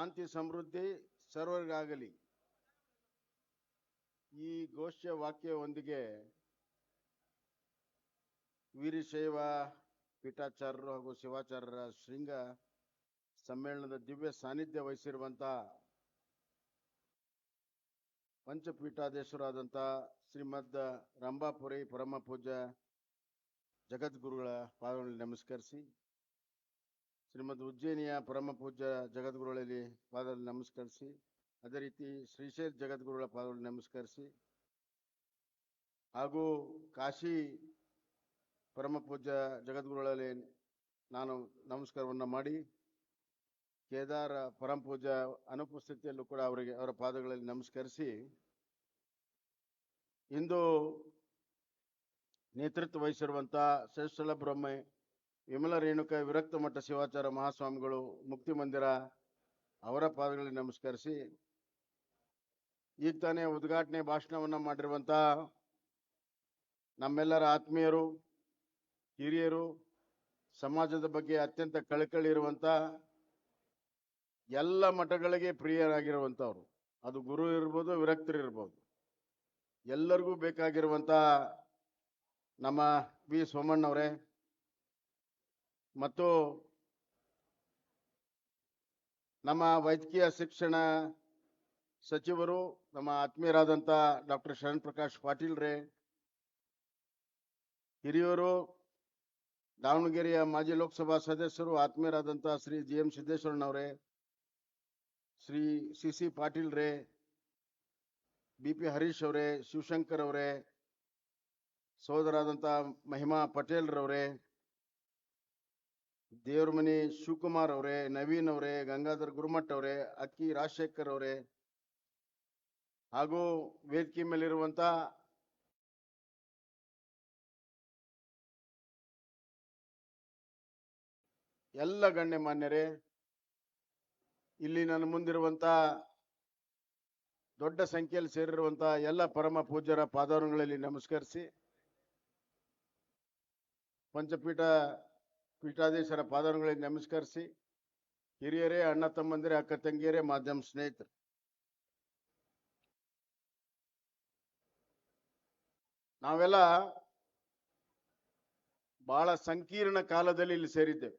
ಶಾಂತಿ ಸಮೃದ್ಧಿ ಸರ್ವರಿಗಾಗಲಿ. ಈ ಘೋಷ್ಯ ವಾಕ್ಯವೊಂದಿಗೆ ವೀರಶೈವ, ಪೀಠಾಚಾರ್ಯರು ಹಾಗೂ ಶಿವಾಚಾರ್ಯರ ಶೃಂಗ ಸಮ್ಮೇಳನದ ದಿವ್ಯ ಸಾನ್ನಿಧ್ಯ ವಹಿಸಿರುವಂತಹ ಪಂಚಪೀಠಾಧೀಶರಾದಂಥ ಶ್ರೀಮದ್ ರಂಭಾಪುರಿ ಪರಮ ಜಗದ್ಗುರುಗಳ ಪಾದಗಳಲ್ಲಿ ನಮಸ್ಕರಿಸಿ. ಶ್ರೀಮದ್ ಉಜ್ಜಯಿನಿಯ ಪರಮ ಪೂಜ್ಯ ಜಗದ್ಗುರುಗಳಲ್ಲಿ ಪಾದದಲ್ಲಿ ನಮಸ್ಕರಿಸಿ, ಅದೇ ರೀತಿ ಶ್ರೀಶೈಲ್ ಜಗದ್ಗುರುಗಳ ಪಾದಗಳಲ್ಲಿ ನಮಸ್ಕರಿಸಿ, ಹಾಗೂ ಕಾಶಿ ಪರಮ ಪೂಜ್ಯ ಜಗದ್ಗುರುಗಳಲ್ಲಿ ನಾನು ನಮಸ್ಕಾರವನ್ನು ಮಾಡಿ, ಕೇದಾರ ಪರಮ ಪೂಜ್ಯ ಅನುಪಸ್ಥಿತಿಯಲ್ಲೂ ಕೂಡ ಅವರಿಗೆ, ಅವರ ಪಾದಗಳಲ್ಲಿ ನಮಸ್ಕರಿಸಿ, ಇಂದು ನೇತೃತ್ವ ವಹಿಸಿರುವಂಥ ಶ್ರೇಷ್ಠಲ ಬ್ರಹ್ಮೆ ವಿಮಲ ರೇಣುಕ, ವಿರಕ್ತ ಮಠ ಶಿವಾಚಾರ ಮಹಾಸ್ವಾಮಿಗಳು, ಮುಕ್ತಿ ಮಂದಿರ, ಅವರ ಪಾದಗಳಿಗೆ ನಮಸ್ಕರಿಸಿ. ಈಗ ತಾನೇ ಉದ್ಘಾಟನೆ ಭಾಷಣವನ್ನ ಮಾಡಿರುವಂಥ ನಮ್ಮೆಲ್ಲರ ಆತ್ಮೀಯರು, ಹಿರಿಯರು, ಸಮಾಜದ ಬಗ್ಗೆ ಅತ್ಯಂತ ಕಳಕಳಿ ಎಲ್ಲ ಮಠಗಳಿಗೆ ಪ್ರಿಯರಾಗಿರುವಂಥವ್ರು ಅದು ಗುರು ಇರ್ಬೋದು ವಿರಕ್ತರಿರ್ಬೋದು ಎಲ್ಲರಿಗೂ ಬೇಕಾಗಿರುವಂಥ ನಮ್ಮ ವಿ. ಸೋಮಣ್ಣವರೇ ಮತ್ತು ನಮ್ಮ ವೈದ್ಯಕೀಯ ಶಿಕ್ಷಣ ಸಚಿವರು, ನಮ್ಮ ಆತ್ಮೀಯರಾದಂಥ ಡಾಕ್ಟರ್ ಶರಣ್ ಪ್ರಕಾಶ್ ಪಾಟೀಲ್ ರೇ, ಹಿರಿಯರು, ದಾವಣಗೆರೆಯ ಮಾಜಿ ಲೋಕಸಭಾ ಸದಸ್ಯರು, ಆತ್ಮೀಯರಾದಂಥ ಶ್ರೀ ಜಿ ಎಂ ಸಿದ್ದೇಶ್ವರನವರೇ ಶ್ರೀ ಸಿ ಸಿ ಪಾಟೀಲ್ ರೇ, ಬಿ ಪಿ ಹರೀಶ್ ಅವರೇ, ಶಿವಶಂಕರ್ ಅವರೇ ಸೋದರಾದಂಥ ಮಹಿಮಾ ಪಟೇಲ್ ರವರೇ ದೇವ್ರಮನಿ ಶಿವಕುಮಾರ್ ಅವರೇ, ನವೀನ್ ಅವರೇ, ಗಂಗಾಧರ್ ಗುರುಮಠ್ ಅವರೇ, ಅಕ್ಕಿ ರಾಜಶೇಖರ್ ಅವರೇ ಹಾಗೂ ವೇದಿಕೆ ಮೇಲಿರುವಂತ ಎಲ್ಲ ಗಣ್ಯಮಾನ್ಯರೇ ಇಲ್ಲಿ ನನ್ನ ಮುಂದಿರುವಂತ ದೊಡ್ಡ ಸಂಖ್ಯೆಯಲ್ಲಿ ಸೇರಿರುವಂತ ಎಲ್ಲ ಪರಮ ಪೂಜ್ಯರ ಪಾದಾರಗಳಲ್ಲಿ ನಮಸ್ಕರಿಸಿ, ಪಂಚಪೀಠ ಪೀಠಾಧೀಶರ ಪಾದಗಳಿಗೆ ನಮಸ್ಕರಿಸಿ, ಹಿರಿಯರೇ, ಅಣ್ಣ ತಮ್ಮಂದಿರೇ, ಅಕ್ಕ ತಂಗಿಯರೇ, ಮಾಧ್ಯಮ ಸ್ನೇಹಿತರು. ನಾವೆಲ್ಲ ಬಹಳ ಸಂಕೀರ್ಣ ಕಾಲದಲ್ಲಿ ಇಲ್ಲಿ ಸೇರಿದ್ದೇವೆ.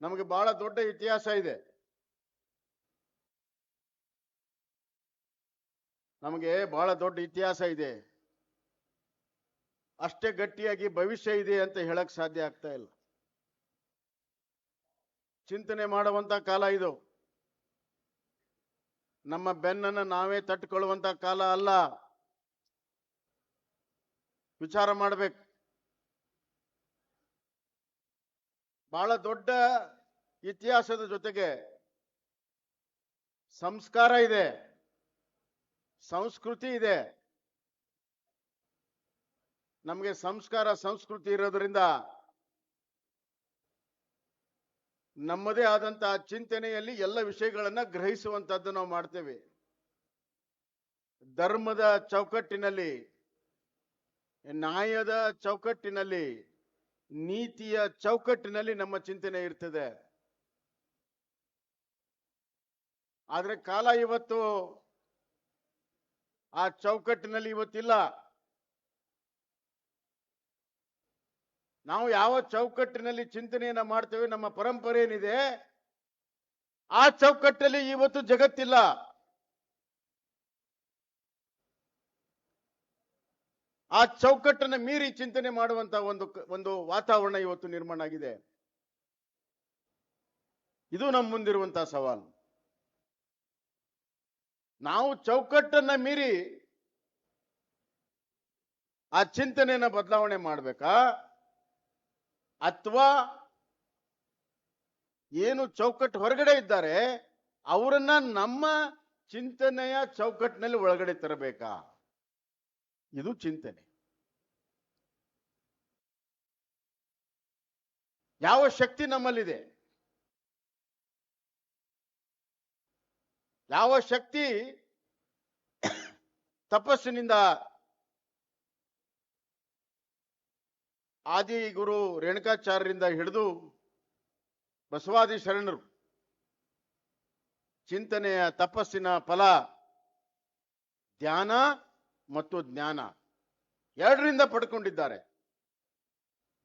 ನಮಗೆ ಬಹಳ ದೊಡ್ಡ ಇತಿಹಾಸ ಇದೆ. ನಮಗೆ ಬಹಳ ದೊಡ್ಡ ಇತಿಹಾಸ ಇದೆ. ಅಷ್ಟೇ ಗಟ್ಟಿಯಾಗಿ ಭವಿಷ್ಯ ಇದೆ ಅಂತ ಹೇಳಕ್ ಸಾಧ್ಯ ಆಗ್ತಾ ಇಲ್ಲ. ಚಿಂತನೆ ಮಾಡುವಂತ ಕಾಲ ಇದು. ನಮ್ಮ ಬೆನ್ನನ್ನು ನಾವೇ ತಟ್ಟುಕೊಳ್ಳುವಂತ ಕಾಲ ಅಲ್ಲ. ವಿಚಾರ ಮಾಡ್ಬೇಕು. ಬಹಳ ದೊಡ್ಡ ಇತಿಹಾಸದ ಜೊತೆಗೆ ಸಂಸ್ಕಾರ ಇದೆ. ಸಂಸ್ಕೃತಿ ಇದೆ. ನಮಗೆ ಸಂಸ್ಕಾರ, ಸಂಸ್ಕೃತಿ ಇರೋದ್ರಿಂದ ನಮ್ಮದೇ ಆದಂತಹ ಚಿಂತನೆಯಲ್ಲಿ ಎಲ್ಲ ವಿಷಯಗಳನ್ನ ಗ್ರಹಿಸುವಂತದ್ದು ನಾವು ಮಾಡ್ತೇವೆ. ಧರ್ಮದ ಚೌಕಟ್ಟಿನಲ್ಲಿ, ನ್ಯಾಯದ ಚೌಕಟ್ಟಿನಲ್ಲಿ, ನೀತಿಯ ಚೌಕಟ್ಟಿನಲ್ಲಿ ನಮ್ಮ ಚಿಂತನೆ ಇರ್ತದೆ. ಆದ್ರೆ ಕಾಲ ಇವತ್ತು ಆ ಚೌಕಟ್ಟಿನಲ್ಲಿ ಇವತ್ತಿಲ್ಲ. ನಾವು ಯಾವ ಚೌಕಟ್ಟಿನಲ್ಲಿ ಚಿಂತನೆಯನ್ನ ಮಾಡ್ತೇವೆ, ನಮ್ಮ ಪರಂಪರೆ ಏನಿದೆ, ಆ ಚೌಕಟ್ಟಲ್ಲಿ ಇವತ್ತು ಜಗತ್ತಿಲ್ಲ. ಆ ಚೌಕಟ್ಟನ್ನ ಮೀರಿ ಚಿಂತನೆ ಮಾಡುವಂತ ಒಂದು ಒಂದು ವಾತಾವರಣ ಇವತ್ತು ನಿರ್ಮಾಣ ಆಗಿದೆ. ಇದು ನಮ್ಮ ಮುಂದಿರುವಂತಹ ಸವಾಲು. ನಾವು ಚೌಕಟ್ಟನ್ನ ಮೀರಿ ಆ ಚಿಂತನೆಯನ್ನ ಬದಲಾವಣೆ ಮಾಡ್ಬೇಕಾ? ಅಥವಾ ಏನು ಚೌಕಟ್ಟು ಹೊರಗಡೆ ಇದ್ದಾರೆ, ಅವರನ್ನ ನಮ್ಮ ಚಿಂತನೆಯ ಚೌಕಟ್ಟಿನಲ್ಲಿ ಒಳಗಡೆ ತರಬೇಕಾ? ಇದು ಚಿಂತನೆ. ಯಾವ ಶಕ್ತಿ ನಮ್ಮಲ್ಲಿದೆ? ಯಾವ ಶಕ್ತಿ ತಪಸ್ಸಿನಿಂದ ಆದಿ ಗುರು ರೇಣುಕಾಚಾರ್ಯರಿಂದ ಹಿಡಿದು ಬಸವಾದಿ ಶರಣರು, ಚಿಂತನೆಯ ತಪಸ್ಸಿನ ಫಲ, ಧ್ಯಾನ ಮತ್ತು ಜ್ಞಾನ ಎರಡರಿಂದ ಪಡ್ಕೊಂಡಿದ್ದಾರೆ.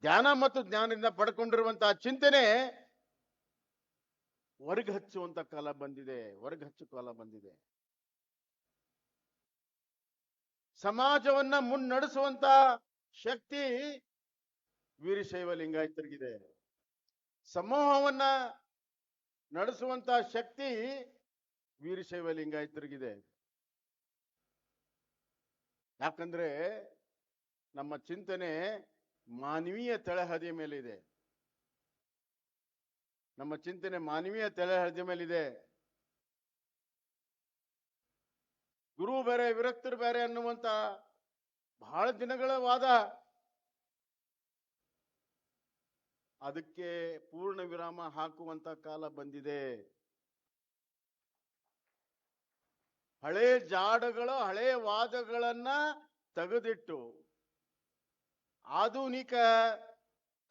ಧ್ಯಾನ ಮತ್ತು ಜ್ಞಾನದಿಂದ ಪಡ್ಕೊಂಡಿರುವಂತಹ ಚಿಂತನೆ ವರ್ಗ ಹಚ್ಚುವಂತ ಕಾಲ ಬಂದಿದೆ, ವರ್ಗ ಹಚ್ಚು ಕಾಲ ಬಂದಿದೆ. ಸಮಾಜವನ್ನ ಮುನ್ನಡೆಸುವಂತ ಶಕ್ತಿ ವೀರಶೈವ ಲಿಂಗಾಯತರಿಗಿದೆ. ಸಮೂಹವನ್ನ ನಡೆಸುವಂತ ಶಕ್ತಿ ವೀರಶೈವ ಲಿಂಗಾಯತರಿಗಿದೆ. ಯಾಕಂದ್ರೆ ನಮ್ಮ ಚಿಂತನೆ ಮಾನವೀಯ ತಳಹದಿಯ ಮೇಲಿದೆ. ನಮ್ಮ ಚಿಂತನೆ ಮಾನವೀಯ ತಳಹದಿಯ ಮೇಲಿದೆ. ಗುರು ಬೇರೆ, ವಿರಕ್ತರು ಬೇರೆ ಅನ್ನುವಂತ ಬಹಳ ದಿನಗಳ ವಾದ ಅದಕ್ಕೆ ಪೂರ್ಣ ವಿರಾಮ ಹಾಕುವಂತ ಕಾಲ ಬಂದಿದೆ. ಹಳೆ ಜಾಡಗಳು, ಹಳೆ ವಾದಗಳನ್ನ ತೆಗೆದಿಟ್ಟು ಆಧುನಿಕ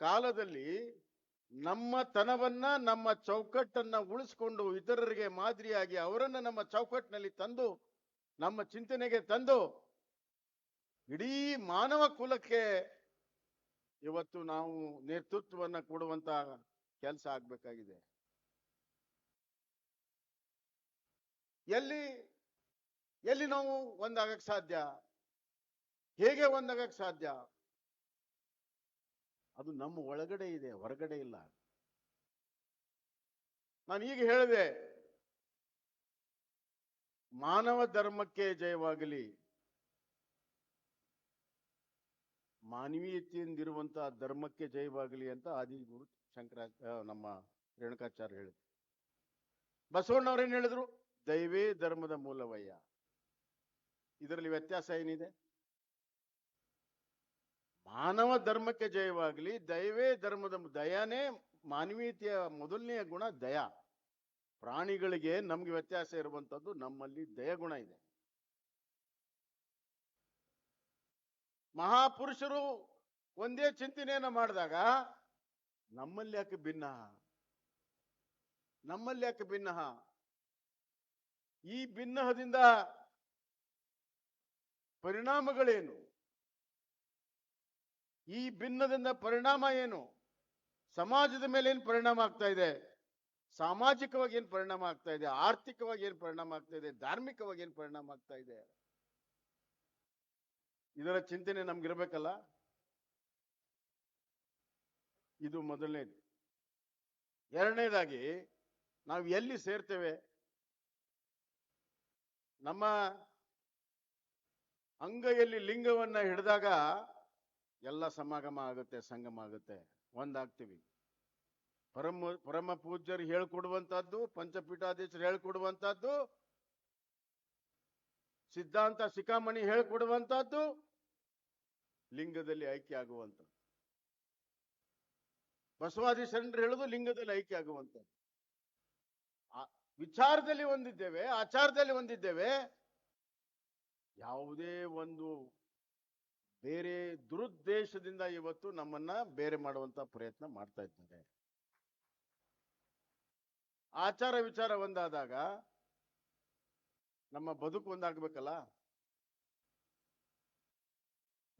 ಕಾಲದಲ್ಲಿ ನಮ್ಮ ತನವನ್ನ, ನಮ್ಮ ಚೌಕಟ್ಟನ್ನ ಉಳಿಸ್ಕೊಂಡು ಇತರರಿಗೆ ಮಾದರಿಯಾಗಿ ಅವರನ್ನ ನಮ್ಮ ಚೌಕಟ್ಟಿನಲ್ಲಿ ತಂದು, ನಮ್ಮ ಚಿಂತನೆಗೆ ತಂದು, ಇಡೀ ಮಾನವ ಕುಲಕ್ಕೆ ಇವತ್ತು ನಾವು ನೇತೃತ್ವವನ್ನು ಕೊಡುವಂತ ಕೆಲಸ ಆಗಬೇಕಾಗಿದೆ. ಎಲ್ಲಿ ಎಲ್ಲಿ ನಾವು ಒಂದಾಗಕ್ಕೆ ಸಾಧ್ಯ? ಹೇಗೆ ಒಂದಾಗಕ್ಕೆ ಸಾಧ್ಯ? ಅದು ನಮ್ಮ ಒಳಗಡೆ ಇದೆ, ಹೊರಗಡೆ ಇಲ್ಲ. ನಾನು ಈಗ ಹೇಳಿದೆ, ಮಾನವ ಧರ್ಮಕ್ಕೆ ಜಯವಾಗಲಿ. ಮಾನವೀಯತೆಯಿಂದಿರುವಂತಹ ಧರ್ಮಕ್ಕೆ ಜಯವಾಗಲಿ ಅಂತ ಆದಿಗುರು ಶಂಕರ ಆ, ನಮ್ಮ ರೇಣುಕಾಚಾರ್ಯ ಹೇಳಿದ್ರು. ಬಸವಣ್ಣವ್ರು ಏನ್ ಹೇಳಿದ್ರು? ದೈವೇ ಧರ್ಮದ ಮೂಲವಯ್ಯ. ಇದರಲ್ಲಿ ವ್ಯತ್ಯಾಸ ಏನಿದೆ? ಮಾನವ ಧರ್ಮಕ್ಕೆ ಜಯವಾಗಲಿ ದೈವೇ ಧರ್ಮದ ದಯಾನೇ ಮಾನವೀಯತೆಯ ಮೊದಲನೆಯ ಗುಣ ದಯಾ. ಪ್ರಾಣಿಗಳಿಗೆ ನಮ್ಗೆ ವ್ಯತ್ಯಾಸ ಇರುವಂತದ್ದು ನಮ್ಮಲ್ಲಿ ದಯಗುಣ ಇದೆ. ಮಹಾಪುರುಷರು ಒಂದೇ ಚಿಂತನೆಯನ್ನು ಮಾಡಿದಾಗ ನಮ್ಮಲ್ಲಿ ಯಾಕೆ ಭಿನ್ನ? ನಮ್ಮಲ್ಲಿ ಯಾಕೆ ಭಿನ್ನ? ಈ ಭಿನ್ನಹದಿಂದ ಪರಿಣಾಮಗಳೇನು? ಈ ಭಿನ್ನದಿಂದ ಪರಿಣಾಮ ಏನು? ಸಮಾಜದ ಮೇಲೆ ಏನು ಪರಿಣಾಮ ಆಗ್ತಾ ಇದೆ? ಸಾಮಾಜಿಕವಾಗಿ ಏನು ಪರಿಣಾಮ ಆಗ್ತಾ ಇದೆ? ಆರ್ಥಿಕವಾಗಿ ಏನು ಪರಿಣಾಮ ಆಗ್ತಾ ಇದೆ? ಧಾರ್ಮಿಕವಾಗಿ ಏನು ಪರಿಣಾಮ ಆಗ್ತಾ ಇದೆ? ಇದರ ಚಿಂತನೆ ನಮ್ಗಿರ್ಬೇಕಲ್ಲ? ಇದು ಮೊದಲನೇದು. ಎರಡನೇದಾಗಿ ನಾವು ಎಲ್ಲಿ ಸೇರ್ತೇವೆ? ನಮ್ಮ ಅಂಗೈಯಲ್ಲಿ ಲಿಂಗವನ್ನ ಹಿಡಿದಾಗ ಎಲ್ಲ ಸಮಾಗಮ ಆಗುತ್ತೆ, ಸಂಗಮ ಆಗುತ್ತೆ. ಒಂದಾಗ್ತೀವಿ. ಪರಮ ಪರಮ ಪೂಜ್ಯರು ಹೇಳ್ಕೊಡುವಂತಹದ್ದು ಪಂಚಪೀಠಾಧೀಶರು ಹೇಳ್ಕೊಡುವಂತಹದ್ದು ಸಿದ್ಧಾಂತ ಸಿಕಾಮಣಿ ಹೇಳ್ಕೊಡುವಂತಹದ್ದು ಲಿಂಗದಲ್ಲಿ ಐಕ್ಯ ಆಗುವಂಥದ್ದು ಬಸವಾದಿ ಶರಣರು ಹೇಳುದು ಲಿಂಗದಲ್ಲಿ ಐಕ್ಯ ಆಗುವಂಥದ್ದು ವಿಚಾರದಲ್ಲಿ ಹೊಂದಿದ್ದೇವೆ, ಆಚಾರದಲ್ಲಿ ಹೊಂದಿದ್ದೇವೆ. ಯಾವುದೇ ಒಂದು ಬೇರೆ ದುರುದ್ದೇಶದಿಂದ ಇವತ್ತು ನಮ್ಮನ್ನ ಬೇರೆ ಮಾಡುವಂತ ಪ್ರಯತ್ನ ಮಾಡ್ತಾ ಇದ್ದಾರೆ. ಆಚಾರ ವಿಚಾರ ಒಂದಾದಾಗ ನಮ್ಮ ಬದುಕು ಒಂದಾಗಬೇಕಲ್ಲ?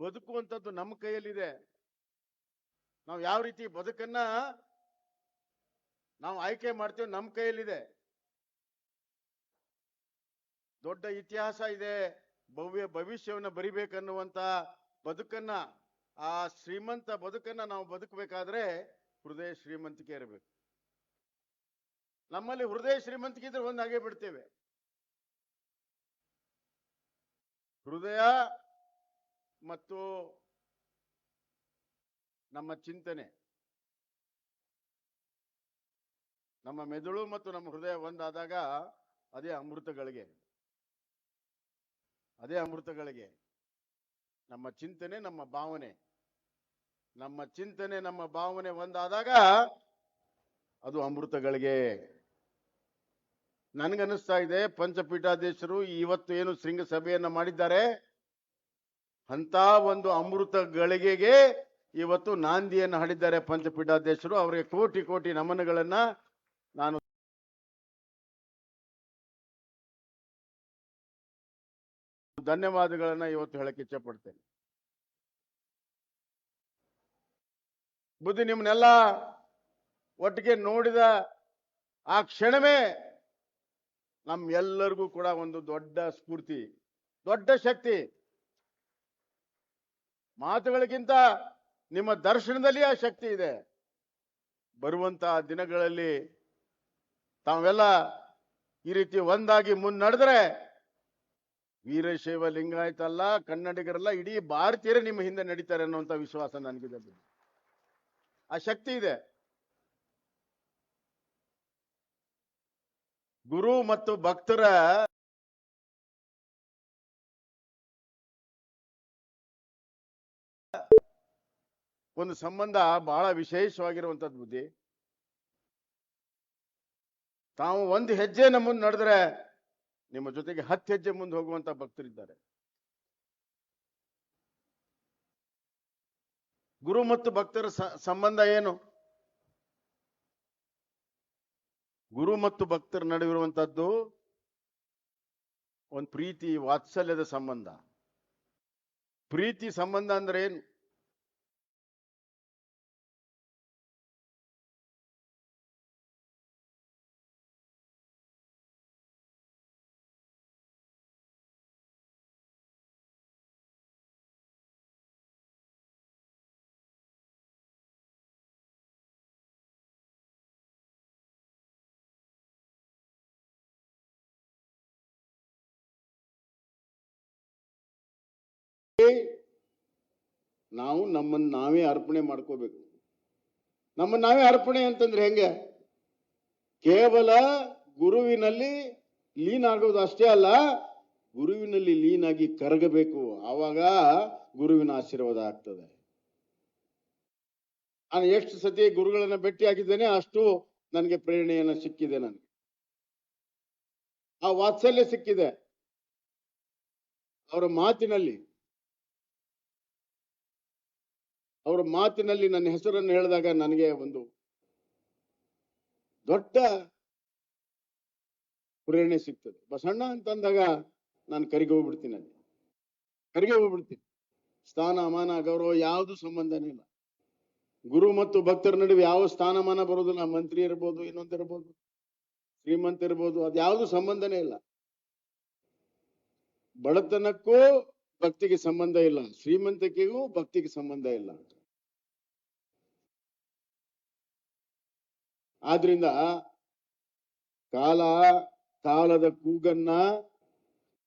ಬದುಕುವಂಥದ್ದು ನಮ್ಮ ಕೈಯಲ್ಲಿದೆ. ನಾವು ಯಾವ ರೀತಿ ಬದುಕನ್ನ ನಾವು ಆಯ್ಕೆ ಮಾಡ್ತೀವಿ ನಮ್ಮ ಕೈಯಲ್ಲಿದೆ. ದೊಡ್ಡ ಇತಿಹಾಸ ಇದೆ. ಭವ್ಯ ಭವಿಷ್ಯವನ್ನ ಬರಿಬೇಕನ್ನುವಂತ ಬದುಕನ್ನ, ಆ ಶ್ರೀಮಂತ ಬದುಕನ್ನ ನಾವು ಬದುಕಬೇಕಾದ್ರೆ ಹೃದಯ ಶ್ರೀಮಂತಿಕೆ ಇರಬೇಕು. ನಮ್ಮಲ್ಲಿ ಹೃದಯ ಶ್ರೀಮಂತಿಕೆ ಇದ್ರೆ ಒಂದಾಗೇ ಬಿಡ್ತೇವೆ. ಹೃದಯ ಮತ್ತು ನಮ್ಮ ಚಿಂತನೆ. ನಮ್ಮ ಮೆದುಳು ಮತ್ತು ನಮ್ಮ ಹೃದಯ ಒಂದಾದಾಗ ಅದೇ ಅಮೃತಗಳಿಗೆ. ಅದೇ ಅಮೃತಗಳಿಗೆ. ನಮ್ಮ ಚಿಂತನೆ, ನಮ್ಮ ಭಾವನೆ. ನಮ್ಮ ಚಿಂತನೆ, ನಮ್ಮ ಭಾವನೆ ಒಂದಾದಾಗ ಅದು ಅಮೃತಗಳಿಗೆ. ನನ್ಗನ್ನಿಸ್ತಾ ಇದೆ ಪಂಚಪೀಠಾಧೀಶರು ಇವತ್ತು ಏನು ಶೃಂಗ ಸಭೆಯನ್ನ ಮಾಡಿದ್ದಾರೆ? ಅಂತ ಒಂದು ಅಮೃತ ಗಳಿಗೆಗೆ ಇವತ್ತು ನಾಂದಿಯನ್ನು ಹಾಡಿದ್ದಾರೆ ಪಂಚಪೀಠಾಧ್ಯಕ್ಷರು. ಅವರಿಗೆ ಕೋಟಿ ಕೋಟಿ ನಮನಗಳನ್ನ ನಾನು ಧನ್ಯವಾದಗಳನ್ನ ಇವತ್ತು ಹೇಳಕ್ಕೆ ಇಚ್ಛೆ ಪಡ್ತೇನೆ ಬುದ್ಧಿ ನಿಮ್ಮನ್ನೆಲ್ಲ ಒಟ್ಟಿಗೆ ನೋಡಿದ ಆ ಕ್ಷಣವೇ ನಮ್ಮೆಲ್ಲರಿಗೂ ಕೂಡ ಒಂದು ದೊಡ್ಡ ಸ್ಫೂರ್ತಿ, ದೊಡ್ಡ ಶಕ್ತಿ. ಮಾತುಗಳಿಗಿಂತ ನಿಮ್ಮ ದರ್ಶನದಲ್ಲಿ ಆ ಶಕ್ತಿ ಇದೆ. ಬರುವಂತಹ ದಿನಗಳಲ್ಲಿ ತಾವೆಲ್ಲ ಈ ರೀತಿ ಒಂದಾಗಿ ಮುನ್ನಡೆದ್ರೆ ವೀರಶೈವ ಲಿಂಗಾಯತ ಅಲ್ಲ ಕನ್ನಡಿಗರಲ್ಲ ಇಡೀ ಭಾರತೀಯರೇ ನಿಮ್ಮ ಹಿಂದೆ ನಡೀತಾರೆ ಅನ್ನುವಂತ ವಿಶ್ವಾಸ ನನಗಿದೆ. ಆ ಶಕ್ತಿ ಇದೆ. ಗುರು ಮತ್ತು ಭಕ್ತರ ಒಂದು ಸಂಬಂಧ ಬಹಳ ವಿಶೇಷವಾಗಿರುವಂತದ್ದು ಬುದ್ಧಿ. ತಾವು ಒಂದು ನಮ್ಮ ಮುಂದೆ ನಡೆದ್ರೆ ನಿಮ್ಮ ಜೊತೆಗೆ ಹತ್ತು ಹೆಜ್ಜೆ ಮುಂದೆ ಹೋಗುವಂತ ಭಕ್ತರಿದ್ದಾರೆ. ಗುರು ಮತ್ತು ಭಕ್ತರ ಸಂಬಂಧ ಏನು? ಗುರು ಮತ್ತು ಭಕ್ತರ ನಡುವಿರುವಂತದ್ದು ಒಂದು ಪ್ರೀತಿ ವಾತ್ಸಲ್ಯದ ಸಂಬಂಧ. ಪ್ರೀತಿ ಸಂಬಂಧ ಅಂದ್ರೆ ಏನು? ನಾವು ನಮ್ಮನ್ನ ನಾವೇ ಅರ್ಪಣೆ ಮಾಡ್ಕೋಬೇಕು. ನಮ್ಮನ್ನ ನಾವೇ ಅರ್ಪಣೆ ಅಂತಂದ್ರೆ ಹೆಂಗೆ? ಕೇವಲ ಗುರುವಿನಲ್ಲಿ ಲೀನ್ ಆಗೋದು ಅಷ್ಟೇ ಅಲ್ಲ, ಗುರುವಿನಲ್ಲಿ ಲೀನ್ ಆಗಿ ಕರಗಬೇಕು. ಆವಾಗ ಗುರುವಿನ ಆಶೀರ್ವಾದ ಆಗ್ತದೆ. ನಾನು ಎಷ್ಟು ಸತಿ ಗುರುಗಳನ್ನ ಭೇಟಿ ಹಾಕಿದ್ದೇನೆ ಅಷ್ಟು ನನಗೆ ಪ್ರೇರಣೆಯನ್ನ ಸಿಕ್ಕಿದೆ ನನಗೆ. ಆ ವಾತ್ಸಲ್ಯ ಸಿಕ್ಕಿದೆ. ಅವರ ಮಾತಿನಲ್ಲಿ ಅವರ ಮಾತಿನಲ್ಲಿ ನನ್ನ ಹೆಸರನ್ನು ಹೇಳಿದಾಗ ನನಗೆ ಒಂದು ದೊಡ್ಡ ಪ್ರೇರಣೆ ಸಿಗ್ತದೆ. ಬಸಣ್ಣ ಅಂತಂದಾಗ ನಾನು ಕರಿಗೆ ಹೋಗ್ಬಿಡ್ತೀನಿ ಅಲ್ಲಿ. ಕರಿಗೆ ಹೋಗ್ಬಿಡ್ತೀನಿ. ಸ್ಥಾನಮಾನ ಗೌರವ ಯಾವುದು ಸಂಬಂಧನೇ ಇಲ್ಲ. ಗುರು ಮತ್ತು ಭಕ್ತರ ನಡುವೆ ಯಾವ ಸ್ಥಾನಮಾನ ಬರೋದಿಲ್ಲ. ಮಂತ್ರಿ ಇರ್ಬೋದು ಇನ್ನೊಂದಿರ್ಬೋದು ಶ್ರೀಮಂತ ಇರ್ಬೋದು, ಅದ್ಯಾವುದು ಸಂಬಂಧನೇ ಇಲ್ಲ. ಬಡತನಕ್ಕೂ ಭಕ್ತಿಗೆ ಸಂಬಂಧ ಇಲ್ಲ. ಶ್ರೀಮಂತಿಕೆಗೂ ಭಕ್ತಿಗೆ ಸಂಬಂಧ ಇಲ್ಲ. ಆದ್ರಿಂದ ಕಾಲ ಕಾಲದ ಕೂಗನ್ನ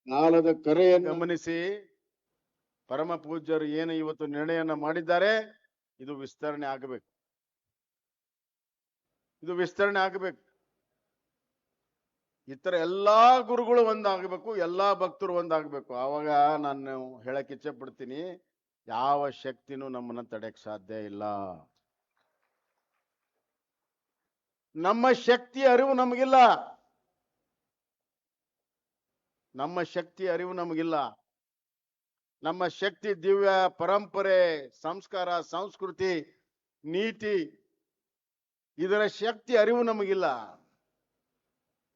ಕಾಲದ ಕರೆಯನ್ನು ಗಮನಿಸಿ, ಪರಮ ಪೂಜ್ಯರು ಏನು ಇವತ್ತು ನಿರ್ಣಯನ ಮಾಡಿದ್ದಾರೆ, ಇದು ವಿಸ್ತರಣೆ ಆಗಬೇಕು. ಇದು ವಿಸ್ತರಣೆ ಆಗಬೇಕು. ಇತರ ಎಲ್ಲಾ ಗುರುಗಳು ಒಂದಾಗಬೇಕು, ಎಲ್ಲಾ ಭಕ್ತರು ಒಂದಾಗಬೇಕು. ಆವಾಗ ನಾನು ಹೇಳಕ್ ಇಚ್ಛೆ ಪಡ್ತೀನಿ, ಯಾವ ಶಕ್ತಿನೂ ನಮ್ಮನ್ನ ತಡೆಯಕ್ಕೆ ಸಾಧ್ಯ ಇಲ್ಲ. ನಮ್ಮ ಶಕ್ತಿ ಅರಿವು ನಮಗಿಲ್ಲ. ನಮ್ಮ ಶಕ್ತಿ ಅರಿವು ನಮಗಿಲ್ಲ. ನಮ್ಮ ಶಕ್ತಿ ದಿವ್ಯ ಪರಂಪರೆ, ಸಂಸ್ಕಾರ, ಸಂಸ್ಕೃತಿ, ನೀತಿ, ಇದರ ಶಕ್ತಿ ಅರಿವು ನಮಗಿಲ್ಲ.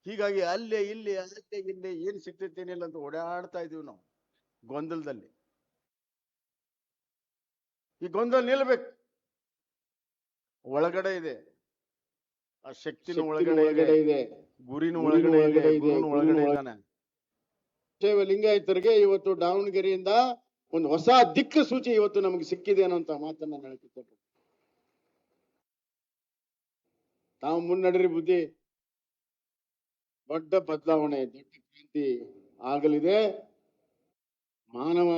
ಹೀಗಾಗಿ ಅಲ್ಲೇ ಇಲ್ಲಿ ಅಲ್ಲೇ ಇಲ್ಲಿ ಏನ್ ಸಿಗ್ತೈತೆ ಏನಿಲ್ಲ ಅಂತ ಓಡಾಡ್ತಾ ಇದೀವಿ ನಾವು ಗೊಂದಲದಲ್ಲಿ. ಈ ಗೊಂದಲ ನಿಲ್ಬೇಕು. ಒಳಗಡೆ ಇದೆ. ಆ ಶಕ್ತಿನ ಒಳಗಡೆ ಇದೆ ಗುರಿನ ಒಳಗಡೆ ಇದೆ ಗುರುನ ಒಳಗಡೆ ಇದ್ದಾನೆ. ಶೈವ ಲಿಂಗಾಯತರಿಗೆ ಇವತ್ತು ದಾವಣಗೆರೆಯಿಂದ ಒಂದು ಹೊಸ ದಿಕ್ಕು ಸೂಚಿ ಇವತ್ತು ನಮಗೆ ಸಿಕ್ಕಿದೆ ಅನ್ನೋಂತ ಮಾತನ್ನ ಇಷ್ಟಪಡ್ತೀನಿ. ತಾವು ಮುನ್ನಡೆರಿ ಬುದ್ಧಿ ದೊಡ್ಡ ಬದಲಾವಣೆ ದೊಡ್ಡ ಕ್ರಾಂತಿ ಆಗಲಿದೆ. ಮಾನವ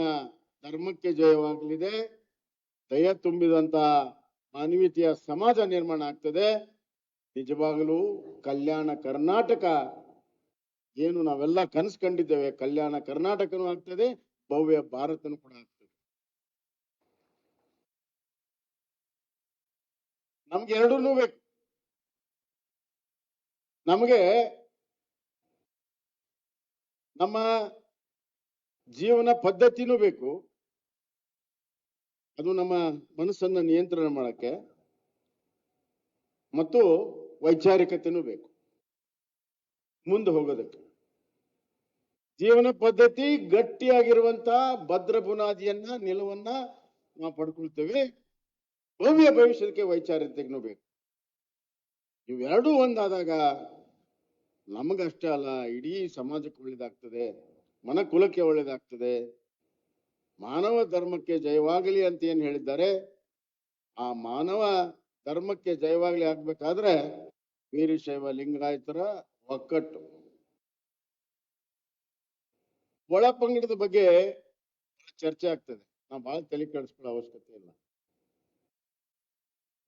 ಧರ್ಮಕ್ಕೆ ಜಯವಾಗಲಿದೆ. ದಯ ತುಂಬಿದಂತ ಮಾನವೀಯತೆಯ ಸಮಾಜ ನಿರ್ಮಾಣ ಆಗ್ತದೆ. ನಿಜವಾಗಲೂ ಕಲ್ಯಾಣ ಕರ್ನಾಟಕ ಏನು ನಾವೆಲ್ಲ ಕನಸು ಕಂಡಿದ್ದೇವೆ ಕಲ್ಯಾಣ ಕರ್ನಾಟಕನೂ ಆಗ್ತದೆ, ಭವ್ಯ ಭಾರತನೂ ಕೂಡ ಆಗ್ತದೆ. ನಮ್ಗೆ ಎರಡೂ ಬೇಕು. ನಮಗೆ ನಮ್ಮ ಜೀವನ ಪದ್ಧತಿನೂ ಬೇಕು. ಅದು ನಮ್ಮ ಮನಸ್ಸನ್ನ ನಿಯಂತ್ರಣ ಮಾಡಕ್ಕೆ ಮತ್ತು ವೈಚಾರಿಕತೆನೂ ಬೇಕು. ಮುಂದೆ ಹೋಗೋದಕ್ಕೆ. ಜೀವನ ಪದ್ಧತಿ ಗಟ್ಟಿಯಾಗಿರುವಂತ ಭದ್ರ ಬುನಾದಿಯನ್ನ, ನಿಲುವನ್ನ ನಾವು ಪಡ್ಕೊಳ್ತೇವೆ. ಭವ್ಯ ಭವಿಷ್ಯಕ್ಕೆ ವೈಚಾರಿಕತೆಗೂ ಬೇಕು. ಇವೆರಡೂ ಒಂದಾದಾಗ ನಮಗಷ್ಟೇ ಅಲ್ಲ, ಇಡೀ ಸಮಾಜಕ್ಕೆ ಒಳ್ಳೇದಾಗ್ತದೆ ಮನ ಕುಲಕ್ಕೆ ಒಳ್ಳೇದಾಗ್ತದೆ. ಮಾನವ ಧರ್ಮಕ್ಕೆ ಜಯವಾಗಲಿ ಅಂತ ಏನ್ ಹೇಳಿದ್ದಾರೆ? ಆ ಮಾನವ ಧರ್ಮಕ್ಕೆ ಜಯವಾಗಲಿ ಆಗ್ಬೇಕಾದ್ರೆ ವೀರಶೈವ ಲಿಂಗಾಯತರ ಒಕ್ಕಟ್ಟು. ಒಳ ಪಂಗಡದ ಬಗ್ಗೆ ಚರ್ಚೆ ಆಗ್ತದೆ. ನಾವು ಬಹಳ ತಲೆ ಕೆಡಿಸ್ಕೊಳ್ಳೋ ಅವಶ್ಯಕತೆ ಇಲ್ಲ.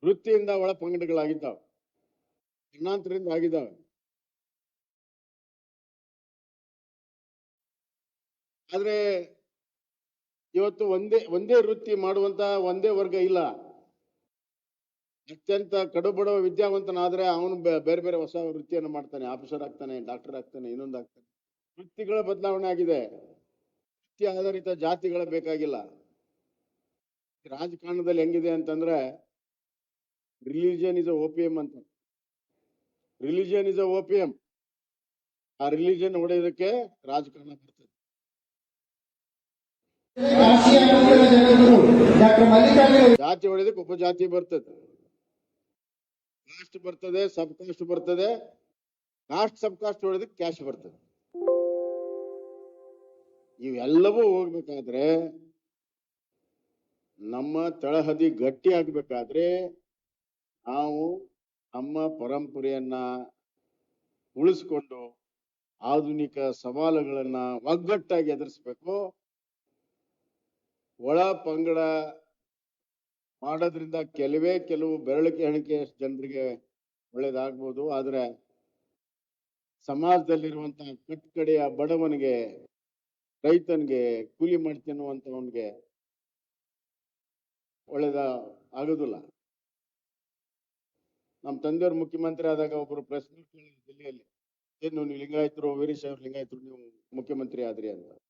ವೃತ್ತಿಯಿಂದ ಒಳ ಪಂಗಡಗಳಾಗಿದ್ದಾವೆ ಕಾರಣಾಂತರದಿಂದ ಆಗಿದ್ದಾವೆ. ಆದ್ರೆ ಇವತ್ತು ಒಂದೇ ಒಂದೇ ವೃತ್ತಿ ಮಾಡುವಂತ ಒಂದೇ ವರ್ಗ ಇಲ್ಲ. ಅತ್ಯಂತ ಕಡುಬಡವ ವಿದ್ಯಾವಂತನಾದ್ರೆ ಅವನು ಬೇರೆ ಬೇರೆ ಹೊಸ ವೃತ್ತಿಯನ್ನು ಮಾಡ್ತಾನೆ ಆಫೀಸರ್ ಆಗ್ತಾನೆ ಡಾಕ್ಟರ್ ಆಗ್ತಾನೆ, ಇನ್ನೊಂದು ಆಗ್ತಾನೆ. ವೃತ್ತಿಗಳ ಬದಲಾವಣೆ ಆಗಿದೆ. ವೃತ್ತಿ ಆಧಾರಿತ ಜಾತಿಗಳ ಬೇಕಾಗಿಲ್ಲ. ರಾಜಕಾರಣದಲ್ಲಿ ಹೆಂಗಿದೆ ಅಂತಂದ್ರೆ ರಿಲಿಜಿಯನ್ ಇಸ್ ಓಪಿಯಂ ಅಂತ. Religion is opium. ಆ ರಿಲಿಜಿಯನ್ ಹೊಡೆಯೋದಕ್ಕೆ ರಾಜಕಾರಣ ಬರ್ತದೆ ಜಾತಿ ಹೊಡೆದಕ್ಕೆ ಉಪಜಾತಿ ಬರ್ತದೆ. ಕಾಸ್ಟ್ ಬರ್ತದೆ ಸಬ್ ಕಾಸ್ಟ್ ಬರ್ತದೆ. ಕಾಸ್ಟ್ ಸಬ್ ಕಾಸ್ಟ್ ಹೊಡೆದಕ್ಕೆ ಕ್ಯಾಶ್ ಬರ್ತದೆ. ಇವೆಲ್ಲವೂ ಹೋಗ್ಬೇಕಾದ್ರೆ ನಮ್ಮ ತಳಹದಿ ಗಟ್ಟಿ ಆಗ್ಬೇಕಾದ್ರೆ ನಾವು ನಮ್ಮ ಪರಂಪರೆಯನ್ನ ಉಳಿಸ್ಕೊಂಡು ಆಧುನಿಕ ಸವಾಲುಗಳನ್ನ ಒಗ್ಗಟ್ಟಾಗಿ ಎದುರಿಸ್ಬೇಕು. ಒಳ ಪಂಗಡ ಮಾಡೋದ್ರಿಂದ ಕೆಲವೇ ಕೆಲವು ಬೆರಳಿಕೆ ಎಣಿಕೆ ಜನರಿಗೆ ಒಳ್ಳೇದಾಗ್ಬೋದು. ಆದ್ರೆ ಸಮಾಜದಲ್ಲಿರುವಂತಹ ಕಟ್ಕಡೆಯ ಬಡವನಿಗೆ, ರೈತನಿಗೆ ಕೂಲಿ ಮಾಡಿ ತಿನ್ನುವಂಥವನಿಗೆ ಒಳ್ಳೇದ ಆಗೋದಿಲ್ಲ. ನಮ್ಮ ತಂದೆಯವರು ಮುಖ್ಯಮಂತ್ರಿ ಆದಾಗ ಒಬ್ಬರು ಪ್ರಶ್ನೆ ಕೇಳಿದ್ರು ದಿಲ್ಲಿಯಲ್ಲಿ. ಏನು ನೀವು ಲಿಂಗಾಯತರು, ವೀರಶೈವ ಲಿಂಗಾಯತರು, ನೀವು ಮುಖ್ಯಮಂತ್ರಿ ಆದ್ರಿ ಅಂತ.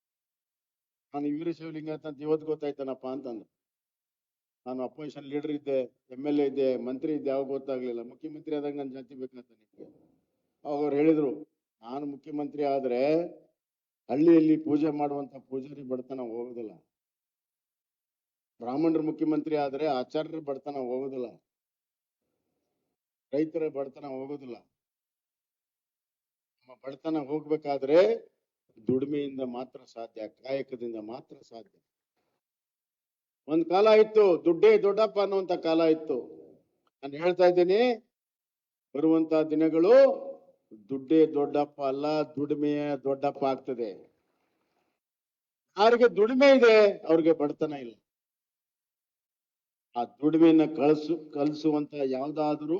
ನಾನು ವೀರಶೈವ ಶಿವಲಿಂಗ ಅಂತ ಇವತ್ತು ಗೊತ್ತಾಯ್ತಾನಪ್ಪ ಅಂತಂದ. ನಾನು ಅಪೋಸಿಷನ್ ಲೀಡರ್ ಇದ್ದೆ ಎಂ ಎಲ್ ಎ ಇದ್ದೆ, ಮಂತ್ರಿ ಇದ್ದೆ, ಯಾವಾಗ ಗೊತ್ತಾಗ್ಲಿಲ್ಲ. ಮುಖ್ಯಮಂತ್ರಿ ಆದಾಗ ನಾನು ಜಾತಿ ಬೇಕಂತ ನಿಮಗೆ ಅವಾಗ ಅವ್ರು ಹೇಳಿದ್ರು, ನಾನು ಮುಖ್ಯಮಂತ್ರಿ ಆದ್ರೆ ಹಳ್ಳಿಯಲ್ಲಿ ಪೂಜೆ ಮಾಡುವಂತ ಪೂಜಾರಿ ಬಡತನ ಹೋಗುದಿಲ್ಲ. ಬ್ರಾಹ್ಮಣರು ಮುಖ್ಯಮಂತ್ರಿ ಆದ್ರೆ ಆಚಾರ್ಯರ ಬಡತನ ಹೋಗುದಿಲ್ಲ. ರೈತರ ಬಡತನ ಹೋಗುದಿಲ್ಲ. ನಮ್ಮ ಬಡತನ ಹೋಗ್ಬೇಕಾದ್ರೆ ದುಡಿಮೆಯಿಂದ ಮಾತ್ರ ಸಾಧ್ಯ, ಕಾಯಕದಿಂದ ಮಾತ್ರ ಸಾಧ್ಯ. ಒಂದ್ ಕಾಲ ಇತ್ತು, ದುಡ್ಡೇ ದೊಡ್ಡಪ್ಪ ಅನ್ನುವಂತ ಕಾಲ ಇತ್ತು. ನಾನು ಹೇಳ್ತಾ ಇದ್ದೀನಿ, ಬರುವಂತ ದಿನಗಳು ದುಡ್ಡೇ ದೊಡ್ಡಪ್ಪ ಅಲ್ಲ, ದುಡಿಮೆಯ ದೊಡ್ಡಪ್ಪ ಆಗ್ತದೆ. ಯಾರಿಗೆ ದುಡಿಮೆ ಇದೆ, ಅವ್ರಿಗೆ ಬಡತನ ಇಲ್ಲ. ಆ ದುಡಿಮೆಯನ್ನ ಕಳಿಸು, ಕಲಿಸುವಂತ ಯಾವ್ದಾದ್ರೂ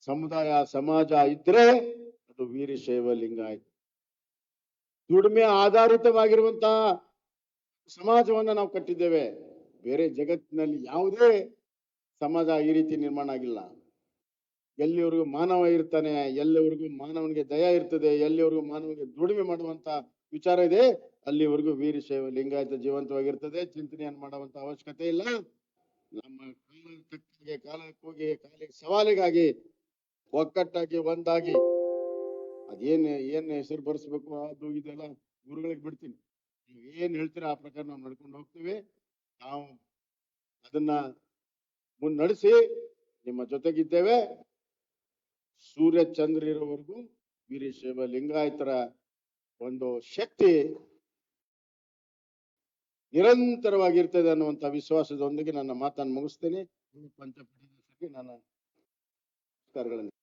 ಸಮುದಾಯ, ಸಮಾಜ ಇದ್ರೆ ಅದು ವೀರಶೈವ ಲಿಂಗಾಯತ ದುಡಿಮೆ ಆಧಾರಿತವಾಗಿರುವಂತಹ ಸಮಾಜವನ್ನ ನಾವು ಕಟ್ಟಿದ್ದೇವೆ. ಬೇರೆ ಜಗತ್ತಿನಲ್ಲಿ ಯಾವುದೇ ಸಮಾಜ ಈ ರೀತಿ ನಿರ್ಮಾಣ ಆಗಿಲ್ಲ. ಎಲ್ಲಿವರೆಗೂ ಮಾನವ ಇರ್ತಾನೆ, ಎಲ್ಲಿವರೆಗೂ ಮಾನವನಿಗೆ ದಯ ಇರ್ತದೆ, ಎಲ್ಲಿವರೆಗೂ ಮಾನವನಿಗೆ ದುಡಿಮೆ ಮಾಡುವಂತ ವಿಚಾರ ಇದೆ, ಅಲ್ಲಿವರೆಗೂ ವೀರಶೈವ ಲಿಂಗಾಯತ ಜೀವಂತವಾಗಿರ್ತದೆ, ಚಿಂತನೆಯನ್ನು ಮಾಡುವಂತ ಅವಶ್ಯಕತೆ ಇಲ್ಲ. ನಮ್ಮ ಕಾಲ ಕಾಲಕ್ಕೋಗಿ ಕಾಲಕ್ಕೆ ಹೋಗಿ, ಕಾಲಿಗೆ ಸವಾಲಿಗಾಗಿ ಒಕ್ಕಟ್ಟಾಗಿ ಒಂದಾಗಿ ಅದೇನ್, ಏನ್ ಹೆಸರು ಬರ್ಸ್ಬೇಕು, ಅದು ಇದೆಲ್ಲ ಗುರುಗಳಿಗೆ ಬಿಡ್ತೀನಿ. ನೀವು ಏನ್ ಹೇಳ್ತೀರಾ ಆ ಪ್ರಕಾರ ನಾವು ನಡ್ಕೊಂಡು ಹೋಗ್ತೀವಿ. ನಾವು ಅದನ್ನ ಮುನ್ನಡೆಸಿ ನಿಮ್ಮ ಜೊತೆಗಿದ್ದೇವೆ. ಸೂರ್ಯ ಚಂದ್ರ ಇರೋವರೆಗೂ ವೀರಶೈವ ಲಿಂಗಾಯತರ ಒಂದು ಶಕ್ತಿ ನಿರಂತರವಾಗಿರ್ತದೆ ಅನ್ನುವಂತ ವಿಶ್ವಾಸದೊಂದಿಗೆ ನನ್ನ ಮಾತನ್ನು ಮುಗಿಸ್ತೇನೆ. ಪಂಚಪೀಠ ನನ್ನ ನಮಸ್ಕಾರಗಳನ್ನು.